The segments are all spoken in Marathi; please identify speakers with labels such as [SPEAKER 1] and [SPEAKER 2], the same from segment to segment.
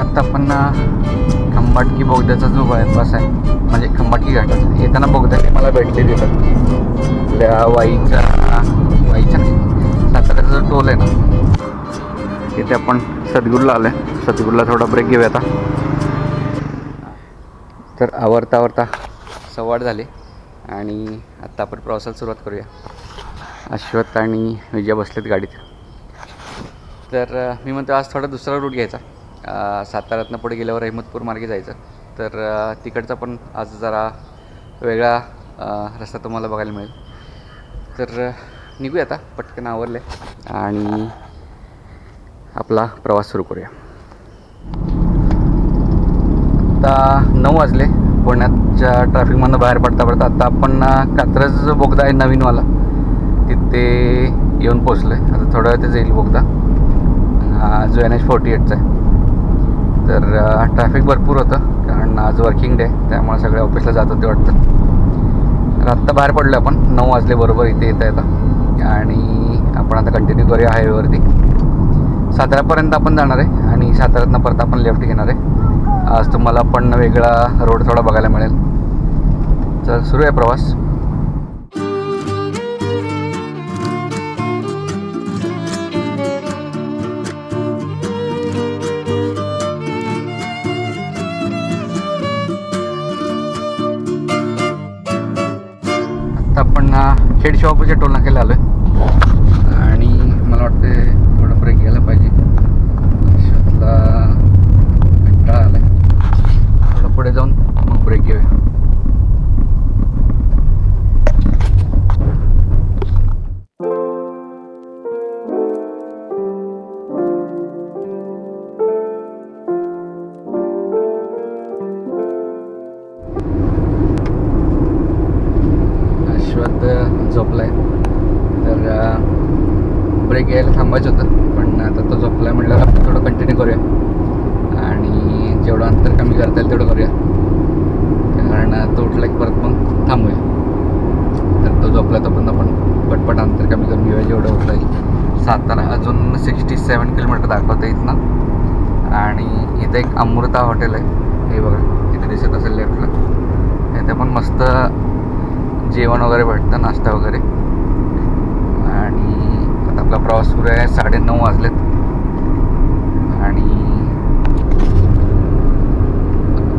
[SPEAKER 1] आत्ता आपण खंबाटकी बोगद्याचा जो बायपास आहे म्हणजे खंबाटकी घाटाचा येताना बोगद्याने मला भेटले तिथं. आपल्या वाईचा वाईचा नाही साताऱ्याचा जो टोल आहे ना तिथे आपण सद्गुरूला आलो आहे सद्गुरूला थोडा ब्रेक घेऊया आता. तर आवरता आवरता सवाड झाले आणि आत्ता आपण प्रवासाला सुरुवात करूया. अश्वथ आणि विजय बसलेत गाडीत. तर मी म्हणतो आज थोडा दुसरा रूट घ्यायचा. सातारातनं साताऱ्यातनं पुढे गेल्यावर अहमदपूर मार्गे जायचं. तर तिकडचा पण आज जरा वेगळा रस्ता तुम्हाला बघायला मिळेल. तर निघूया आता. पटकन आवरले. आणि आपला प्रवास सुरू करूया. आता नऊ वाजले पुण्याच्या ट्रॅफिकमधनं बाहेर पडता पडता. आता आपण कात्रज जो बोगदा आहे नवीनवाला. तिथे येऊन पोचलो आहे आता थोड्या वेळ ते जाईल बोगदा. जो एन एच फोर्टी एटचा आहे. तर ट्रॅफिक भरपूर होतं कारण आज वर्किंग डे त्यामुळे सगळे ऑफिसला जात होते वाटतं. तर आत्ता बाहेर पडलो आपण नऊ वाजले बरोबर इथे येता येतं. आणि आपण आता कंटिन्यू करूया हायवेवरती साताऱ्यापर्यंत आपण जाणार आहे आणि साताऱ्यातनं परत आपण लेफ्ट घेणार आहे. आज तुम्हाला पण वेगळा रोड थोडा बघायला मिळेल. तर सुरू आहे प्रवास. शॉपच्या टोल नाक्याला आलो आहे आणि मला वाटते थोडा ब्रेक घ्यायला पाहिजे. झोपला झोपलाय. तर ब्रेक यायला थांबायचं होतं पण आता तो झोपलाय म्हटल्यावर आपण थोडं कंटिन्यू करूया. आणि जेवढं अंतर कमी करता येईल तेवढं करूया. कारण तो उठला की परत मग थांबूया. तर तो झोपला तोपर्यंत आपण पटपट अंतर कमी करून घेऊया. जेवढं होता येईल सातारा अजून सिक्स्टी सेवन किलोमीटर दाखवतं इथनं आणि इथं एक अमृता हॉटेल आहे. हे बघा तिथे दिसत असेल लेफ्टला इथे पण मस्त जेवण वगैरे भेटतं नाश्ता वगैरे. आणि आता आपला प्रवास सुरू आहे साडे नऊ वाजलेत. आणि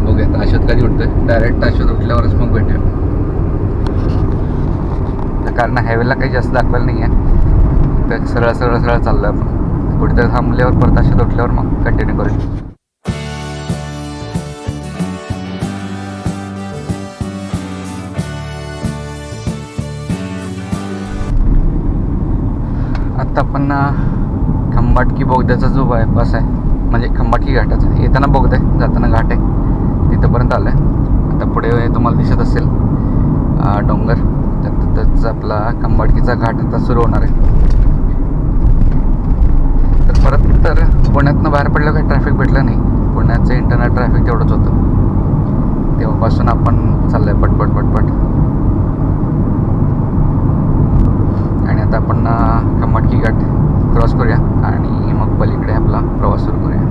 [SPEAKER 1] बघूया आता अशोध कधी उठतोय? डायरेक्ट ताशोत उठल्यावरच मग भेटूया. तर कारण हायवेला काही जास्त दाखवायला नाही आहे तर सरळ सरळ सरळ चाललं आपण. कुठेतरी थांबल्यावर परत अशोध उठल्यावर मग कंटिन्यू करूया. आपण खंबाटकी बोगद्याचा जो बायपास आहे म्हणजे खंबाटकी घाटाचा येताना बोगदा आहे जाताना घाट आहे तिथंपर्यंत आलं आहे आता पुढे तुम्हाला दिसत असेल डोंगर तर तिथंच आपला खंबाटकीचा घाट आता सुरू होणार आहे. तर परत तर पुण्यातनं बाहेर पडलं काही ट्रॅफिक भेटलं नाही. पुण्याचं इंटरनेट ट्रॅफिक तेवढंच होतं. तेव्हापासून आपण चाललं आहे पटपट पटपट आणि आता आपण खमटकी घाट क्रॉस करूया आणि मग पलीकडे आपला प्रवास सुरू करूया.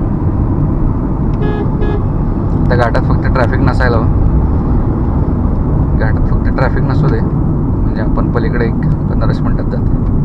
[SPEAKER 1] त्या घाटात फक्त ट्रॅफिक नसायला घाटात फक्त ट्रॅफिक नसू दे. म्हणजे आपण पलीकडे एक पंधरा मिनटात जातो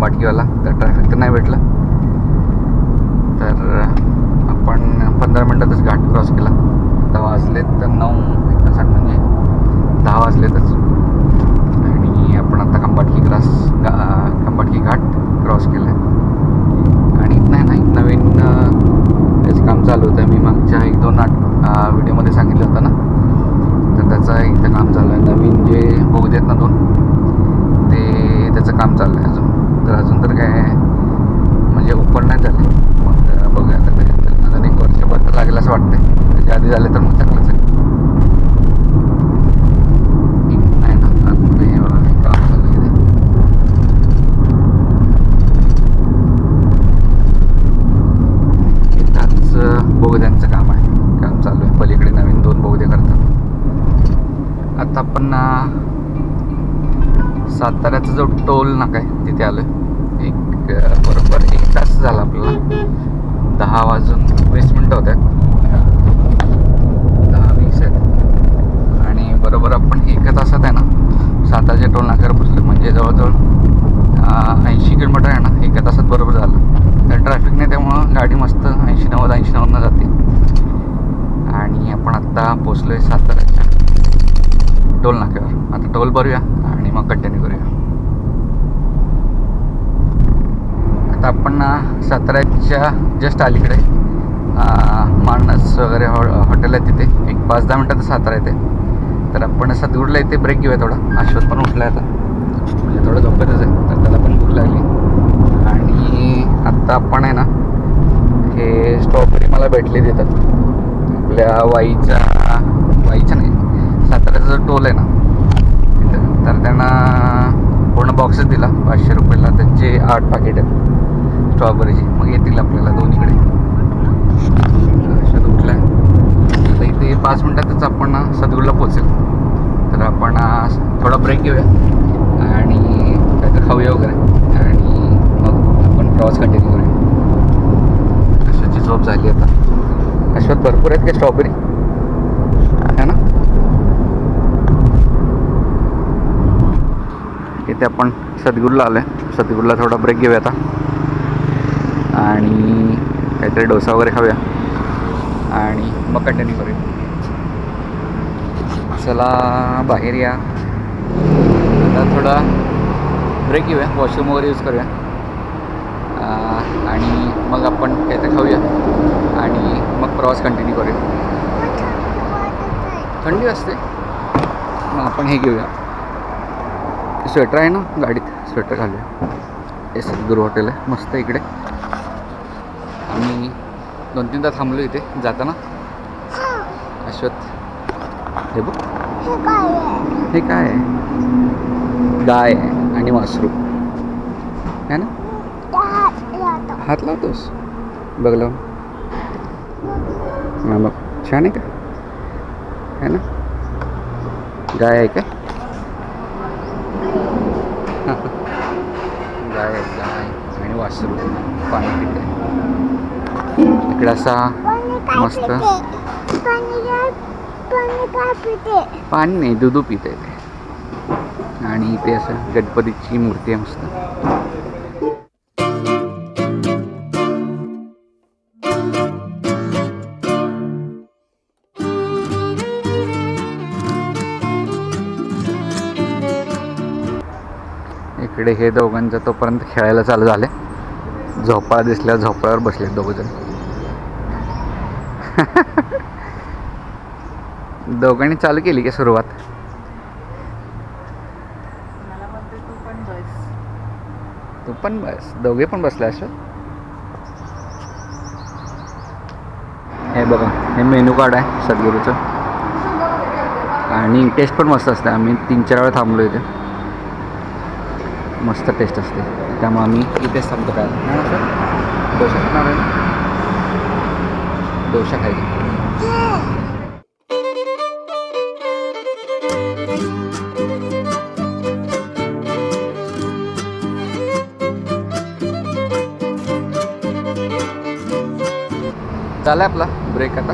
[SPEAKER 1] खाली तर ट्रॅफिक तर नाही भेटलं. तर आपण पंधरा मिनटातच घाट क्रॉस केला. आता वाजले तर नऊ एकोणसाठ म्हणजे दहा वाजलेतच. आणि आपण आता खंबाटकी क्रॉस खंबाटकी घाट क्रॉस केला आहे आणि नाही नाही नवीन त्याचं काम चालू होतं. मी मागच्या एक दोन आठ व्हिडिओमध्ये सांगितलं होतं ना? तर त्याचं इथं काम चालू आहे. नवीन जे बोगद्यात आहेत ना दोन ते त्याचं काम चालू आहे अजून तर अजून तर काय म्हणजे ओपन नाही झाले मग बघूया आता काय तर अजून एक वर्षभर तर लागेल असं वाटतंय त्याच्या आधी झाले तर मग चांगलंच आहे नाही ना आतमध्ये हे बघा, हे काम चालू आहे इथे. इथंच बोगद्यांचं काम आहे काम चालू आहे पलीकडे नवीन दोन बोगदे करतात आता आपण साताऱ्याचा जो टोल नाका आहे तिथे आलो एक बरोबर एक तास झाला आपल्याला. दहा वाजून वीस मिनटं होत्या. दहा वीस आहेत. आणि बरोबर आपण एका तासात आहे ना साताऱ्याच्या टोल नाक्यावर पोचलो म्हणजे जवळजवळ ऐंशी किलोमीटर आहे ना एका तासात बरोबर झालं. तर ट्रॅफिक नाही त्यामुळं गाडी मस्त ऐंशी नव्वद ऐंशी नव्वदनं जाते. आणि आपण आत्ता पोचलो आहे साताऱ्याच्या टोल नाक्यावर आता टोल भरूया आणि मग कंटिन्यू करूया. आता आपण साताऱ्याच्या जस्ट अलीकडे माणस वगैरे हॉ हॉटेल आहे तिथे. एक पाच दहा मिनटात सातारा येते. तर आपण सदगुडला इथे ब्रेक घेऊया थोडा. अश्वत पण उठला आता. म्हणजे थोडं झोपेतच आहे. तर त्याला पण भूक लागली. आणि आत्ता आपण आहे ना हे स्ट्रॉबेरी मला भेटले देतात आपल्या वाईच्या वाईच्या जो टोल आहे ना. तिथं तर त्यांना पूर्ण बॉक्सच दिला. पाचशे रुपयाला त्यांचे आठ पाकिट आहेत. स्ट्रॉबेरीची मग येतील आपल्याला दोन्हीकडे. अशा उठल्या आता इथे पाच मिनटातच आपण सदगुडला पोचेल तर आपण थोडा ब्रेक घेऊया. आणि काहीतरी खाऊया वगैरे. आणि मग आपण प्रवास कंटिन्यू करूया. अशाची झोप झाली आता. अशात भरपूर आहेत का स्ट्रॉबेरी है ना इथे आपण सद्गुरूला आलो आहे सद्गुरूला थोडा ब्रेक घेऊया आता. आणि काहीतरी डोसा वगैरे खाऊया. आणि मग कंटिन्यू करूया. चला बाहेर या. आता थोडा ब्रेक घेऊया. वॉशरूम वगैरे यूज करूया. आणि मग आपण काहीतरी खाऊया. आणि मग प्रवास कंटिन्यू करूया. थंडी असते मग आपण हे घेऊया. स्वेटर आहे ना गाडीत स्वेटर घालूया. हे सद्गुरू हॉटेल आहे मस्त इकडे. आम्ही दोन तीनदा थांबलो इथे जाताना. अश्वत हे बघ. हे काय आहे? गाय आहे आणि वासरू. है ना? हात लावतोस? बघ लावून. मग छान आहे का? है ना? गाय आहे का? गाय गाय आणि वासरू पाणी पिते इकडे असा मस्त पाणी नाही दूध पिते ते आणि इथे असं गणपतीची मूर्ती आहे मस्त इकडे हे दोघांचं तोपर्यंत खेळायला चालू झाले झोपाळा दिसल्या झोपाळ्यावर बसले दोघंजण. दोघांनी चालू केली की सुरुवात?
[SPEAKER 2] मला म्हणते तू पण बस.
[SPEAKER 1] तू पण बस. दोघे पण बसले असं हे बघा हे मेनू कार्ड आहे सद्गुरूचं. आणि टेस्ट पण मस्त असते. आम्ही तीन चार वेळा थांबलो इथे. मस्त टेस्ट असते. त्यामुळे आम्ही इथेच थांबतो काय नाही ना सर डोसा खाणार आहे? डोसा खायचा. झाला आपला ब्रेक आता.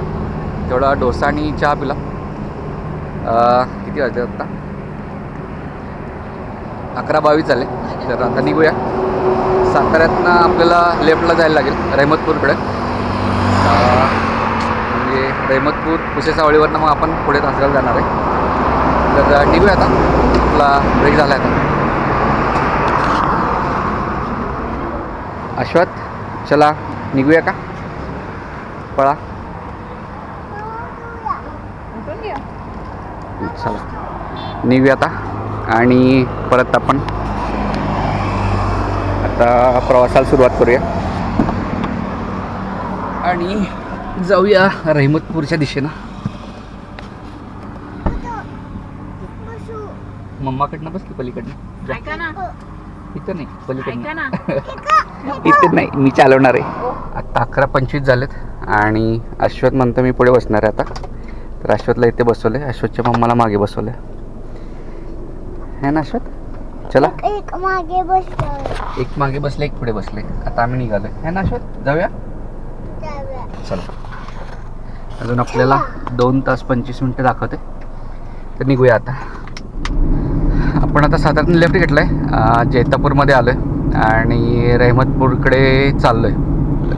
[SPEAKER 1] तेवढा डोसा आणि चहा पिला. किती वाजले आत्ता अकरा बावीस झाले. तर आता निघूया. साताऱ्यातनं आपल्याला लेफ्टला जायला लागेल रहमतपूरकडे. म्हणजे रहमतपूर कुशेसावळीवरनं मग आपण पुढे तासगाव जाणार आहे. तर निघूया आता. आपला ब्रेक झाला आहे आता. अश्वत चला निघूया का? पळा. चला. निघूया आता. आणि परत आपण आता प्रवासाला सुरुवात करूया. आणि जाऊया रहिमतपूरच्या दिशेनं. मम्माकडनं बस की पलीकडनं? इथं नाही पलीकडनं. इथे नाही मी चालवणार आहे. आता अकरा पंचवीस झालेत आणि अश्वत म्हणतो मी पुढे बसणार आहे आता. तर अश्वतला इथे बसवले अश्वतच्या मम्माला मागे बसवले है ना अश्वत चला.
[SPEAKER 3] एक मागे बसलो
[SPEAKER 1] एक मागे बसले एक पुढे बसले. आता आम्ही निघालोय. है ना अश्वत जाऊया? चला. अजून आपल्याला दोन तास पंचवीस मिनटं दाखवते. तर निघूया आता. आपण आता साधारण लेफ्ट घेतलाय. अं, जैतापूरमध्ये आलोय. आणि रहमतपूरकडे चाललोय.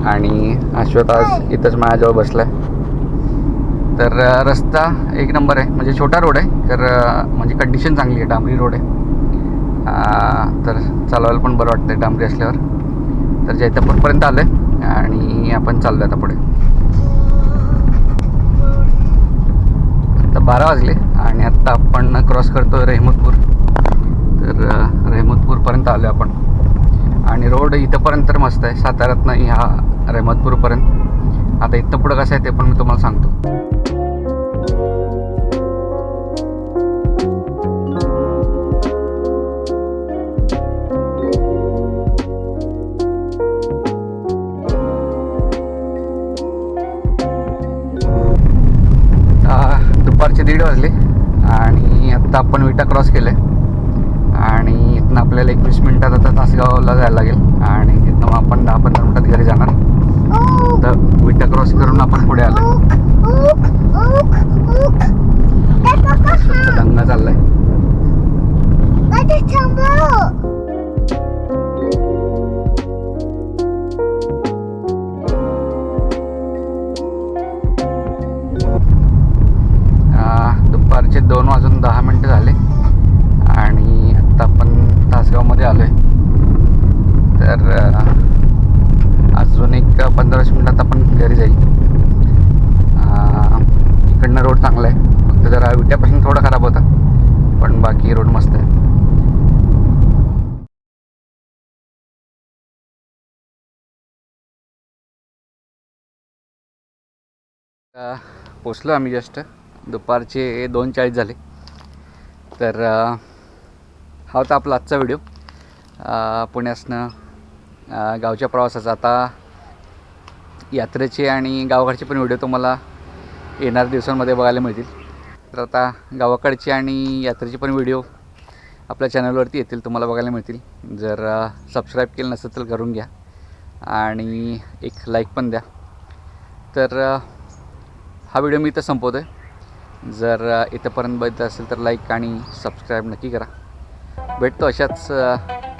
[SPEAKER 1] आणि अश्वत आज इथंच माझ्याजवळ बसलाय. तर रस्ता एक नंबर आहे. म्हणजे छोटा रोड आहे तर म्हणजे कंडिशन चांगली आहे. डांबरी रोड आहे. तर चालवायला पण बरं वाटतंय डांबरी असल्यावर. तर जैतापूरपर्यंत आलोय आणि आपण चाललो आता पुढे. आता बारा वाजले आणि आत्ता आपण क्रॉस करतो रहमतपूर. तर अ, रहमतपूरपर्यंत आलो आपण. आणि रोड इथंपर्यंत तर मस्त आहे. साताऱ्यातनं ह्या रहमतपूरपर्यंत आता इथं पुढं कसं आहे ते पण मी तुम्हाला सांगतो. दीड वाजले आणि आत्ता आपण विटा क्रॉस केलं आहे आणि इथनं आपल्याला एकवीस मिनटात आता तासगावला जायला लागेल. आणि तासगावमध्ये आलो आहे तर अजून एक पंधरा वीस मिनटात आपण घरी जाईल. इकडनं रोड चांगला आहे. फक्त जरा विट्यापासून थोडा खराब होता. पण बाकी रोड मस्त आहे. पोचलो आम्ही जस्ट दुपारचे दोन चाळीस झाले. तर हा होता आपला आजचा व्हिडिओ पुण्यासनं गावच्या प्रवासाचा. आता यात्रेचे आणि गावाकडचे पण व्हिडिओ तुम्हाला येणाऱ्या दिवसांमध्ये बघायला मिळतील. तर आता गावाकडचे आणि यात्रेचे पण व्हिडिओ आपल्या चॅनलवरती येतील तुम्हाला बघायला मिळतील. जर सबस्क्राईब केलं नसेल तर करून घ्या आणि एक लाईक पण द्या. तर हा व्हिडिओ मी इथं संपवतो आहे जर इथंपर्यंत बघितलं असेल तर लाईक आणि सबस्क्राईब नक्की करा. भेटतो अशाच